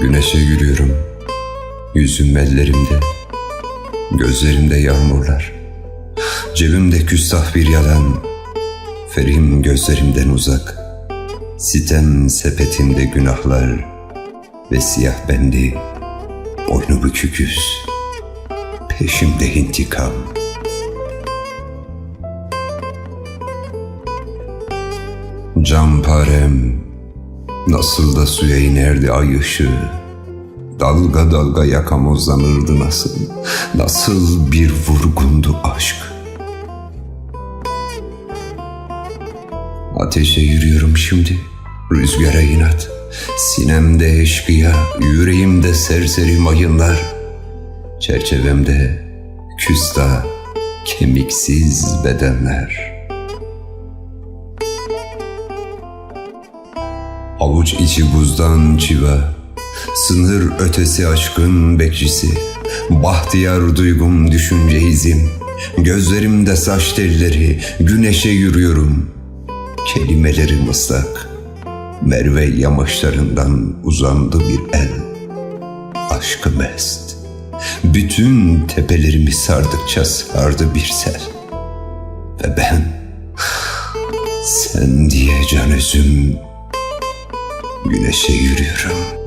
Güneşe yürüyorum. Yüzüm ellerimde. Gözlerimde yağmurlar. Cebimde küstah bir yalan. Ferim gözlerimden uzak. Sitem sepetinde günahlar. Ve siyah bendi. Boynu büküküz. Peşimde intikam. Camparem nasıl da suya inerdi ay ışığı. Dalga dalga yakam uzanırdı nasıl, nasıl bir vurgundu aşk. Ateşe yürüyorum şimdi, rüzgara inat. Sinemde eşkıya, yüreğimde serseri mayınlar. Çerçevemde küstah, kemiksiz bedenler.'' Avuç içi buzdan çiva, sınır ötesi aşkın bekçisi, bahtiyar duygum düşünce izim, gözlerimde saç telleri, güneşe yürüyorum. Kelimelerim ıslak, Merve yamaçlarından uzandı bir el, aşkı mest. Bütün tepelerimi sardıkça sardı bir sel. Ve ben, sen diye can özüm Güneşe yürüyorum.